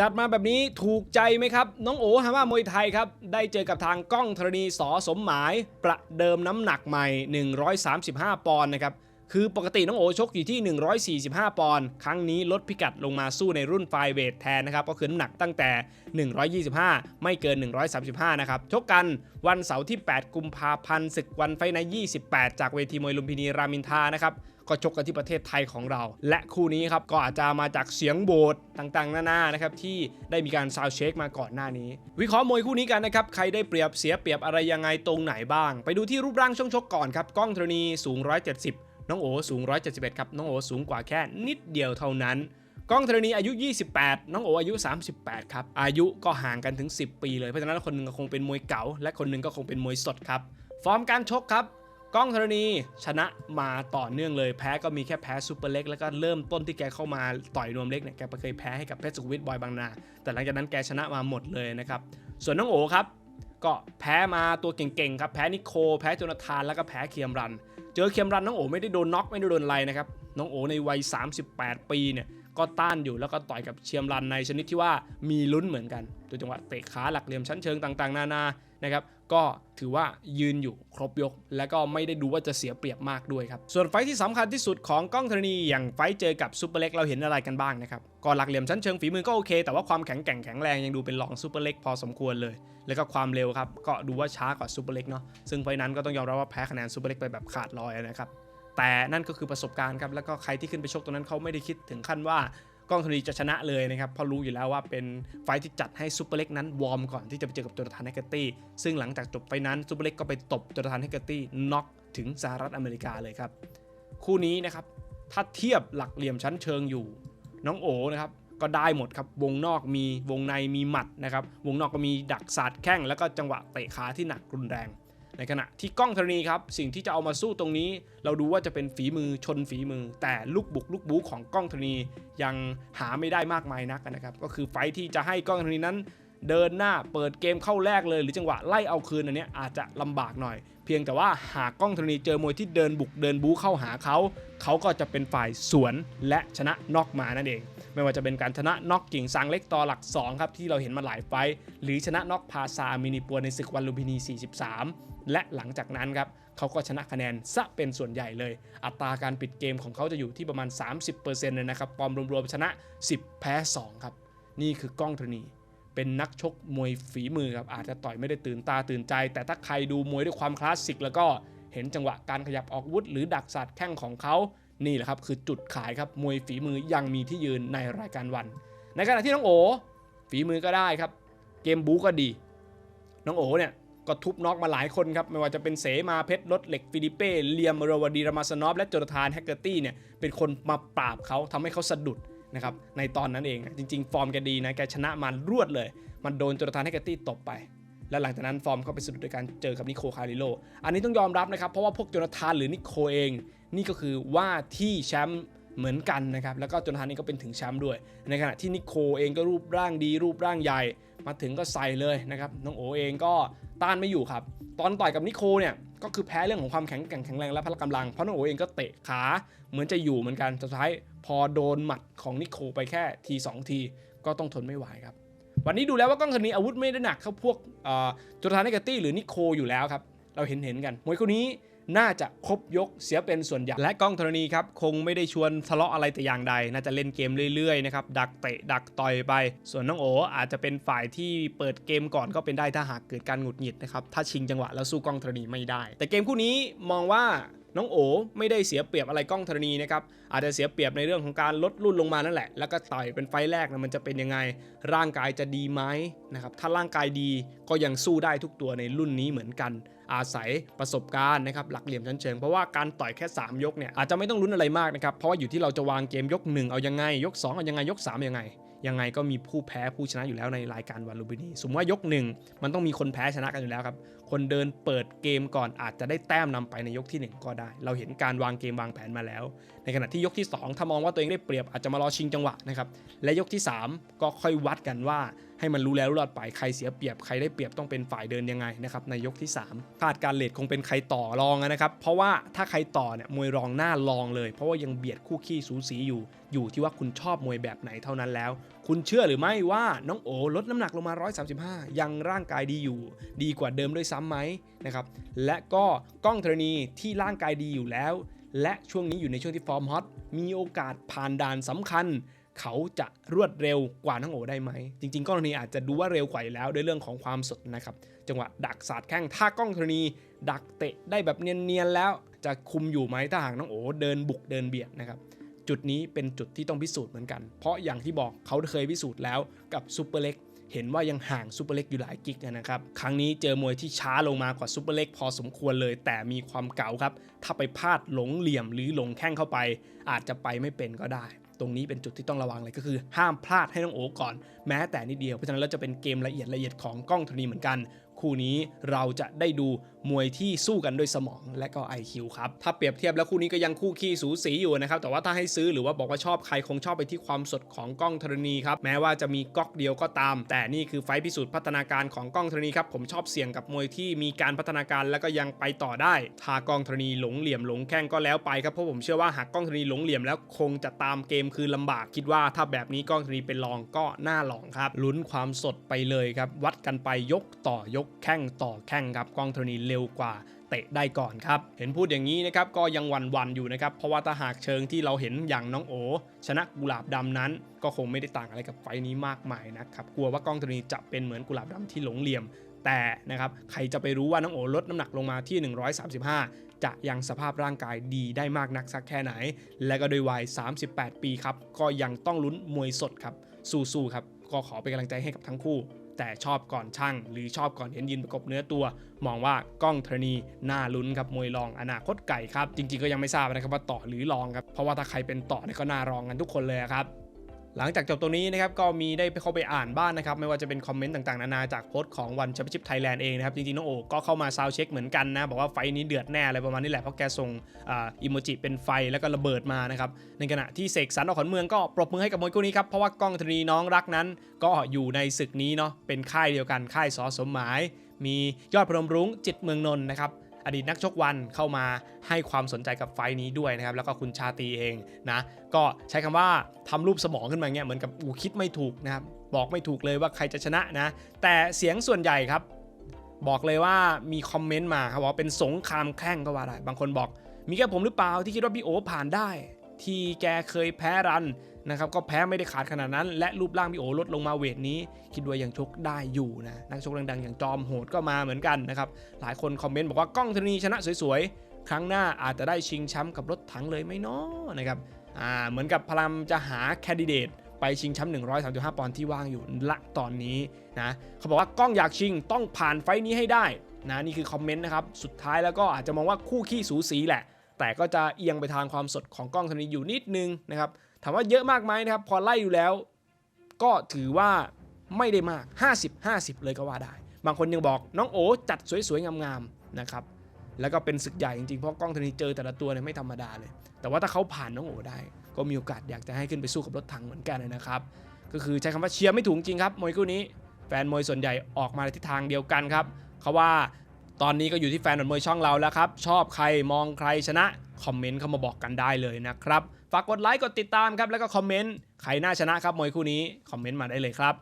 จัดมาแบบนี้ถูกใจไหมครับ น้องโอฮามามวยไทยครับ ได้เจอกับทางก้องธรณีสอสมหมาย ประเดิมน้ำหนักใหม่ 135 ปอนด์นะครับ คือปกติน้องโอชกอยู่ที่ 145 ปอนด์ครั้งนี้ลดพิกัดลงมาสู้ในรุ่นไฟเวทแทนนะครับ ก็คือน้ำหนักตั้งแต่ 125 ไม่เกิน 135 นะครับ ชกกันวันเสาร์ที่ 8 กุมภาพันธ์ศึกวันไฟใน 28 จากเวทีมวยลุมพินีรามินทานะครับ ก็ชกกันที่ประเทศไทยของเรา และคู่นี้ครับก็อาจจะมาจากเสียงโบสต่างๆ นานานะครับที่ได้มีการซาวเช็คมาก่อนหน้านี้ วิเคราะห์มวยคู่นี้กันนะครับใครได้เปรียบเสียเปรียบอะไรยังไงตรงไหนบ้าง ไปดูที่รูปร่างช่วงชกก่อนครับก้องธรณีสูง 170 น้องโอสูง 171 ครับน้องโอสูงกว่าแค่นิดเดียวเท่านั้นก้องธรณีอายุ 28 น้องโออายุ 38 ครับ อายุก็ห่างกันถึง 10 ปีเลย เพราะฉะนั้นคนหนึ่งก็คงเป็นมวยเก๋าและคนหนึ่งก็คงเป็นมวยสดครับ ฟอร์มการชกครับ ก้องธรณีชนะมาต่อเนื่องเลยแพ้ก็มีแค่แพ้ซูเปอร์เล็กแล้วก็เริ่มต้นที่แกเข้ามาต่อยนวมเล็กเนี่ยแกเคยแพ้ให้กับเพชรสุขวิทบอยบางนา แต่หลังจากนั้นแกชนะมาหมดเลยนะครับส่วนน้องโอครับก็แพ้มาตัวเก่งๆครับแพ้นิโคแพ้โจนาธานแล้วก็แพ้เคียมรัน เจอเคียมรันน้องโอไม่ได้โดนน็อกไม่ได้โดนอะไรนะครับน้องโอในวัย 38 ปีเนี่ยก็ต้านอยู่แล้วก็ต่อยกับเชียมรันในชนิดที่ว่ามีลุ้นเหมือนกันตัวจังหวะเตะขาหลักเหลี่ยมชั้นเชิงต่างๆ นานานะครับ ก็ถือว่ายืนอยู่ครบยก และก็ไม่ได้ดูว่าจะเสียเปรียบมากด้วยครับ ส่วนไฟที่สำคัญที่สุดของก้องธรณีอย่างไฟเจอกับซูเปอร์เล็กเราเห็นอะไรกันบ้างนะครับก่อนหลักเหลี่ยมชั้นเชิงฝีมือก็โอเค แต่ว่าความแข็งแกร่งแข็งแรงยังดูเป็นรองซูเปอร์เล็กพอสมควรเลย แล้วก็ความเร็วครับก็ดูว่าช้ากว่าซูเปอร์เล็กเนาะซึ่งไฟนั้นก็ต้องยอมรับว่าแพ้คะแนนซูเปอร์เล็กไปแบบขาดลอยนะครับแต่นั่นก็คือประสบการณ์ครับแล้วก็ใครที่ขึ้นไปชกตรงนั้นเขาไม่ได้คิดถึงขั้นว่า กล้องธรณีจะชนะเลยนะครับเพราะรู้อยู่แล้วว่าเป็นไฟที่จัดให้ซูเปอร์เล็กนั้นวอร์มก่อนที่จะไปเจอกับโจนาธานแฮกเกอร์ตี้ซึ่งหลังจากจบไฟนั้นซูเปอร์เล็กก็ไปตบโจนาธานแฮกเกอร์ตี้น็อกถึงสหรัฐอเมริกาเลยครับ คู่นี้นะครับถ้าเทียบหลักเหลี่ยมชั้นเชิงอยู่ น้องโอนะครับก็ได้หมดครับ วงนอกมีวงในมีหมัดนะครับ วงนอกก็มีดักศาสตร์แข้งแล้วก็จังหวะเตะขาที่หนักรุนแรง ในขณะที่กล้องธรณีครับสิ่งที่จะเอามาสู้ตรงนี้ เราดูว่าจะเป็นฝีมือชนฝีมือ แต่ลูกบุกลูกบู๊ของกล้องธรณียังหาไม่ได้มากมายนักนะครับก็คือไฟท์ที่จะให้กล้องธรณีนั้น เดินหน้าเปิดเกมเข้าแรกเลย หรือจังหวะไล่เอาคืนอันนี้อาจจะลำบากหน่อย เพียงแต่ว่าหากกล้องธรณีเจอมวยที่เดินบุกเดินบู๊เข้าหาเขาเขาก็จะเป็นฝ่ายสวนและชนะน็อกมานั่นเอง ไม่ว่าจะเป็นการชนะน็อกกิ่งซางเล็กต่อหลัก2ครับที่เราเห็นมาหลายไฟหรือชนะน็อกพาซามินิปัวในศึกวันลุมพินี 43 และหลังจากนั้นครับเขาก็ชนะคะแนนซะเป็นส่วนใหญ่เลย อัตราการปิดเกมของเขาจะอยู่ที่ประมาณ 30%เลยนะครับปอมรวมๆชนะ 10 แพ้ 2 ครับ นี่คือกล้องธรณีเป็นนักชกมวยฝีมือครับอาจจะต่อยไม่ได้ตื่นตาตื่นใจ แต่ถ้าใครดูมวยด้วยความคลาสสิกแล้วก็เห็นจังหวะการขยับออกวุธหรือดักศาสตร์แข้งของเขา นี่แหละครับคือจุดขายครับมวยฝีมือยังมีที่ยืนในรายการวัน ในขณะที่น้องโอฝีมือก็ได้ครับ เกมบู๊ก็ดี น้องโอเนี่ยก็ทุบน็อกมาหลายคนครับ ไม่ว่าจะเป็นเสมาเพชรรถเหล็กฟิลิเป้เลียมโรวดีรามาสนอฟและโจนาธานแฮกเกอร์ตี้เนี่ยเป็นคนมาปราบเขาทำให้เขาสะดุดนะครับในตอนนั้นเองจริง ๆ ฟอร์มแกดีนะแกชนะมันรวดเลย มันโดนโจนาธานแฮกเกอร์ตี้ตบไป และหลังจากนั้นฟอร์มก็ไปสะดุดด้วยการเจอกับนิโคคาริโล อันนี้ต้องยอมรับนะครับเพราะว่าพวกโจนาธานหรือนิโคเอง นี่ก็คือว่าที่แชมป์เหมือนกันนะครับแล้วก็โจนาธานนี่ก็เป็นถึงแชมป์ด้วย ในขณะที่นิโคเองก็รูปร่างดี รูปร่างใหญ่ มาถึงก็ใส่เลยนะครับน้องโอเองก็ต้านไม่อยู่ครับ ตอนต่อยกับนิโคเนี่ยก็คือแพ้เรื่องของความแข็งแกร่งแข็งแรงและพละกำลัง เพราะน้องโอเองก็เตะขาเหมือนจะอยู่เหมือนกันสุดท้ายพอโดนหมัดของนิโคไปแค่ทีสองที ก็ต้องทนไม่ไหวครับ วันนี้ดูแล้วว่ากล้องธรณีอาวุธไม่ได้หนักเท่าพวกโจนาธานเนกาตี้หรือนิโคอยู่แล้วครับเราเห็นเห็นกันมวยคู่นี้ น่าจะครบยกเสียเป็นส่วนใหญ่และกล้องธรณีครับคงไม่ได้ชวนทะเลาะอะไรแต่อย่างใด น่าจะเล่นเกมเรื่อยๆนะครับดักเตะดักต่อยไป ส่วนน้องโออาจจะเป็นฝ่ายที่เปิดเกมก่อนก็เป็นได้ถ้าหากเกิดการหงุดหงิดนะครับถ้าชิงจังหวะแล้วสู้กล้องธรณีไม่ได้ แต่เกมคู่นี้มองว่าน้องโอไม่ได้เสียเปรียบอะไรกล้องธรณีนะครับอาจจะเสียเปรียบในเรื่องของการลดรุ่นลงมานั่นแหละ แล้วก็ต่อยเป็นไฟแรกนะมันจะเป็นยังไง ร่างกายจะดีไหมนะครับถ้าร่างกายดีก็ยังสู้ได้ทุกตัวในรุ่นนี้เหมือนกัน อาศัยประสบการณ์นะครับหลักเหลี่ยมชั้นเชิงเพราะว่าการต่อยแค่ 3 ยกเนี่ยอาจจะไม่ต้องลุ้นอะไรมากนะครับเพราะว่าอยู่ที่เราจะวางเกมยก 1 เอายังไง ยก 2 เอายังไงยก 3 ยังไง ยังไงก็มีผู้แพ้ผู้ชนะอยู่แล้วในรายการวันลูมพินีสมมติว่ายกหนึ่งมันต้องมีคนแพ้ชนะกันอยู่แล้วครับคนเดินเปิดเกมก่อนอาจจะได้แต้มนำไปในยกที่ 1 ก็ได้ เราเห็นการวางเกมวางแผนมาแล้ว ในขณะที่ยกที่ 2 ถ้ามองว่าตัวเองได้เปรียบอาจจะมารอชิงจังหวะนะครับและยกที่ 3 ก็ค่อยวัดกันว่าให้มันรู้แล้วรู้รอดไปใครเสียเปรียบใครได้เปรียบต้องเป็นฝ่ายเดินยังไงนะครับในยกที่ 3 คาดการเลทคงเป็นใครต่อรองนะครับ เพราะว่าถ้าใครต่อเนี่ยมวยรองหน้ารองเลย เพราะว่ายังเบียดคู่ขี้สูสีอยู่ อยู่ที่ว่าคุณชอบมวยแบบไหนเท่านั้นแล้ว คุณเชื่อหรือไม่ว่าน้องโอลดน้ำหนักลงมา 135 ยังร่างกายดีอยู่ ดีกว่าเดิมด้วยซ้ำไหมนะครับและก็ก้องธรณีที่ร่างกายดีอยู่แล้ว และช่วงนี้อยู่ในช่วงที่ฟอร์มฮอตมีโอกาสผ่านด่านสำคัญ เขาจะรวดเร็วกว่าน้องโอได้ไหม จริงๆก้องธรณีอาจจะดูว่าเร็วกว่าอยู่แล้วด้วยเรื่องของความสดนะครับ จังหวะดักสาดแข้งถ้าก้องธรณี ดักเตะได้แบบเนียนๆแล้ว จะคุมอยู่ไหมถ้าหากน้องโอเดินบุกเดินเบียดนะครับจุดนี้เป็นจุดที่ต้องพิสูจน์เหมือนกัน เพราะอย่างที่บอกเขาเคยพิสูจน์แล้วกับซูเปอร์เล็กเห็นว่ายังห่างซูเปอร์เล็กอยู่หลายกิกนะครับ ครั้งนี้เจอมวยที่ช้าลงมากว่าซูเปอร์เล็กพอสมควรเลย แต่มีความเก่าครับ ถ้าไปพลาดหลงเหลี่ยมหรือหลงแข้งเข้าไป อาจจะไปไม่เป็นก็ได้ ตรงนี้เป็นจุดที่ต้องระวังเลยก็คือ ห้ามพลาดให้น้องโอก่อนแม้แต่นิดเดียวเพราะฉะนั้นเราจะเป็นเกมละเอียดละเอียดของกล้องธรณีเหมือนกัน คู่นี้เราจะได้ดูมวยที่สู้กันด้วยสมองและก็ IQ ครับ ถ้าเปรียบเทียบแล้วคู่นี้ก็ยังคู่ขี้สูสีอยู่นะครับ แต่ว่าถ้าให้ซื้อหรือว่าบอกว่าชอบใครคงชอบไปที่ความสดของกล้องธรณีครับ แม้ว่าจะมีก๊อกเดียวก็ตาม แต่นี่คือไฟพิสูจน์พัฒนาการของกล้องธรณีครับ ผมชอบเสี่ยงกับมวยที่มีการพัฒนาการแล้วก็ยังไปต่อได้ ถ้ากล้องธรณีหลงเหลี่ยมหลงแข้งก็แล้วไปครับ เพราะผมเชื่อว่าหากกล้องธรณีหลงเหลี่ยมแล้วคงจะตามเกมคือลำบาก คิดว่าถ้าแบบนี้กล้องธรณีเป็นรองก็น่าลองครับ ลุ้นความสดไปเลยครับ วัดกันไปยกต่อยกแข้งต่อแข้งครับกล้องธรณีเร็วกว่าเตะได้ก่อนครับ เห็นพูดอย่างนี้นะครับก็ยังวันวันอยู่นะครับ เพราะว่าถ้าหากเชิงที่เราเห็นอย่างน้องโอ ชนะกุหลาบดำนั้น ก็คงไม่ได้ต่างอะไรกับไฟนี้มากมายนะครับ กลัวว่ากล้องตัวนี้จะเป็นเหมือนกุหลาบดำที่หลงเหลี่ยม แต่นะครับใครจะไปรู้ว่าน้องโอลดน้ำหนักลงมาที่ 135 จะยังสภาพร่างกายดีได้มากนักสักแค่ไหน และก็โดยวัย 38 ปีครับก็ยังต้องลุ้นมวยสดครับสู้ๆครับก็ขอเป็นกำลังใจให้กับทั้งคู่ แต่ชอบก่อนช่าง หรือชอบก่อนเห็นยืนประกบเนื้อตัว มองว่ากล้องธรณีน่าลุ้นครับมวยรองอนาคตไก่ครับ จริงๆก็ยังไม่ทราบนะครับว่าต่อหรือรองครับเพราะว่าถ้าใครเป็นต่อเนี่ยก็น่ารองกันทุกคนเลยครับ หลังจากจบตรงนี้นะครับก็มีได้ไปเข้าไปอ่านบ้างนะครับไม่ว่าจะเป็นคอมเมนต์ต่างๆ นานาจากโพสต์ของวันแชมเปี้ยนชิพไทยแลนด์เองนะครับจริงๆน้องโอก็เข้ามาซาวเช็คเหมือนกันนะบอกว่าไฟนี้เดือดแน่อะไรประมาณนี้แหละเพราะแกส่งอ,อิโมจิเป็นไฟแล้วก็ระเบิดมานะครับในขณะที่เสกสรรออกขอนเมืองก็ปรบมือให้กับมวยคู่นี้ครับเพราะว่ากล้องธรณีน้องรักนั้น ก็อยู่ในศึกนี้เนาะเป็นค่ายเดียวกันค่ายสอสมหมาย มียอดพนมรุ้งจิตเมืองนนท์นะครับ อดีตนักชกวันเข้ามาให้ความสนใจกับไฟนี้ด้วยนะครับ แล้วก็คุณชาตีเองนะก็ใช้คำว่าทำรูปสมองขึ้นมาเงี้ยเหมือนกับอูคิดไม่ถูกนะครับบอกไม่ถูกเลยว่าใครจะชนะนะ แต่เสียงส่วนใหญ่ครับ บอกเลยว่ามีคอมเมนต์มาครับว่าเป็นสงครามแข้งก็ว่าได้บางคนบอก มีแค่ผมหรือเปล่าที่คิดว่าพี่โอผ่านได้ ที่แกเคยแพ้รัน นะครับก็แพ้ไม่ได้ขาดขนาดนั้น และรูปร่างพี่โอลดลงมาเวทนี้ คิดว่ายังชกได้อยู่นะนักชกดังๆ อย่างจอมโหดก็มาเหมือนกันนะครับหลายคนคอมเมนต์บอกว่ากล้องธรณีชนะสวยๆ ครั้งหน้าอาจจะได้ชิงแชมป์กับรถถังเลยไหมเนาะนะครับอ่าเหมือนกับพลัมจะหาแคนดิเดตไปชิงแชมป์135 ปอนด์ที่ว่างอยู่ละตอนนี้นะเขาบอกว่ากล้องอยากชิงต้องผ่านไฟนี้ให้ได้นะนี่คือคอมเมนต์นะครับสุดท้ายแล้วก็อาจจะมองว่าคู่ขี้สูสีแหละ แต่ก็จะเอียงไปทางความสดของกล้องธรณีอยู่นิดนึงนะครับามว่าเยอะมากไหมนะครับ พอไล่อยู่แล้ว ก็ถือว่าไม่ได้มาก 50 50 เลยก็ว่าได้ บางคนยังบอกน้องโอจัดสวยๆ งามๆนะครับ แล้วก็เป็นศึกใหญ่จริงๆ เพราะกล้องธรณีเจอแต่ละตัวเนี่ยไม่ธรรมดาเลย แต่ว่าถ้าเขาผ่านน้องโอได้ ก็มีโอกาสอยากจะให้ขึ้นไปสู้กับรถถังเหมือนกันนะครับ ก็คือใช้คำว่าเชียร์ไม่ถูกจริงครับมวยคู่นี้ แฟนมวยส่วนใหญ่ออกมาในทิศทางเดียวกันครับเขาว่า ตอนนี้ก็อยู่ที่แฟนมวยช่องเราแล้วครับ ชอบใครมองใครชนะ คอมเมนต์เข้ามาบอกกันได้เลยนะครับ ฝากกดไลค์กดติดตามครับแล้วก็คอมเมนต์ใครน่าชนะครับมวยคู่นี้คอมเมนต์มาได้เลยครับ